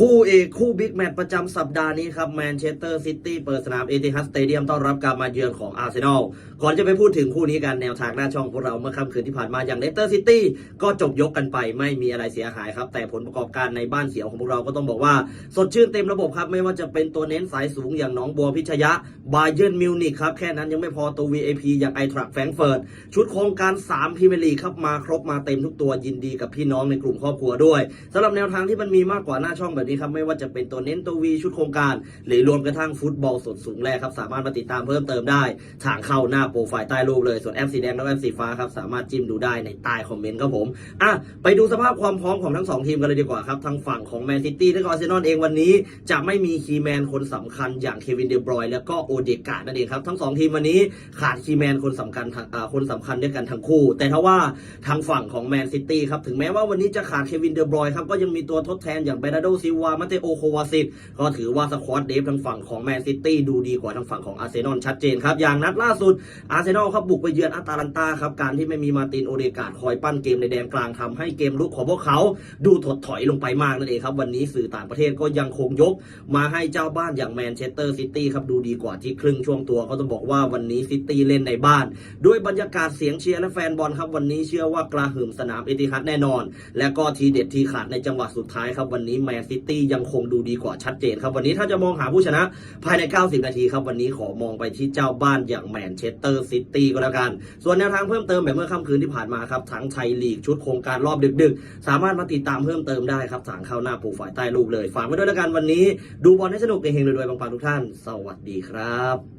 คู่เอกคู่บิ๊กแมตช์ประจำสัปดาห์นี้ครับแมนเชสเตอร์ซิตี้เปิดสนามเอติฮัดสเตเดียมต้อนรับการมาเยือนของอาร์เซนอลก่อนจะไปพูดถึงคู่นี้กันแนวทางหน้าช่องของเราเมื่อค่ำคืนที่ผ่านมาอย่างเลสเตอร์ซิตี้ก็จบยกกันไปไม่มีอะไรเสียหายครับ แต่ผลประกอบการในบ้านเสียวของพวกเราก็ต้องบอกว่า สดชื่นเต็มระบบครับไม่ว่าจะเป็นตัวเน้นสายสูงอย่างน้องบัวพิชยะบาเยิร์นมิวนิกครับแค่นั้นยังไม่พอตัว VIP อย่างไอทรักแฟรงเฟิร์ตชุดโครงการ3พรีเมียร์ลีกครับมาครบมาเต็มทุกตัวยินดีกับพี่น้องในกลุ่มครอบครัวด้วยสำหรับแนวทางที่มันมีมากกว่าหน้าช่องแบบนี้ครับไม่ว่าจะเป็นตัวเน้นตัววีชุดโครงการ หรือรวมกระทั่งฟุตบอลสดสูงแรกครับสามารถมาติดตามเพิ่มเติมได้ ทางเข้าหน้าโปรไฟล์ใต้รูปเลยส่วนแอปสีแดงและแอปสีฟ้าครับสามารถจิ้มดูได้ในใต้คอมเมนต์ครับผมอะไปดูสภาพความพร้อมของทั้งสองทีมกันเลยดีกว่าครับทางฝั่งของแมนซิตี้และก็อาร์เซนอลเองวันนี้ จะไม่มีคีแมนคนสำคัญอย่างเควินเดบรอยแล้วก็โอเดกาดนั่นเองครับทั้งสองทีมวันนี้ขาดคีแมนคนสำคัญคนสำคัญด้วยกันทั้งคู่ แต่ถ้าว่าทางฝั่งของแมนซิตี้ครับถึงแม้ว่าวันนี้จะขาดเควินเดบรอยครับก็ยังมีตัวทดแทนอย่างเบนาโดซิวามาเตโอโควาซิตก็ถือว่าสควอตเดฟทางฝั่งของแมนซิตี้ดูดีกว่าทางฝั่งของอาร์เซนอลชัดเจนครับ อย่างนัดล่าสุดอาร์เซนอลครับบุกไปเยือนอาตาลันตาครับ การที่ไม่มีมาตินโอเดกาดคอยปั้นเกมในแดนกลางทำให้เกมลุกของพวกเขาดูถดถอยลงไปมากนั่นเองครับ วันนี้สื่อต่างประเทศก็ยังคงยก มาให้เจ้าบ้านอย่างแมนเชสเตอร์ซิตี้ครับดูดีกว่าที่ครึ่งช่วงตัวก็ต้องบอกว่าวันนี้ซิตี้เล่นในบ้าน ด้วยบรรยากาศเสียงเชียร์และแฟนบอลครับวันนี้เชื่อว่ากระหึ่มสนามเอติฮัดแน่นอน และก็ทีเด็ดทีขาดในจังหวะสุดท้ายครับวันนี้แมนซิตี้ยังคงดูดีกว่าชัดเจนครับ วันนี้ถ้าจะมองหาผู้ชนะภายใน 90 นาทีครับ วันนี้ขอมองไปที่เจ้าบ้านอย่างแมนเชสเตอร์ซิตี้ก็แล้วกัน ส่วนแนวทางเพิ่มเติมแบบเมื่อค่ำคืนที่ผ่านมาครับทั้งไทยลีกชุดโครงการรอบดึกๆ สามารถมาติดตามเพิ่มเติมได้ครับทางเข้าหน้าโปรไฟล์ใต้รูปเลย ฝากไว้ด้วยแล้วกันวันนี้ ดูบอลให้สนุกเฮงๆรวยๆปังๆทุกท่าน สวัสดีครับ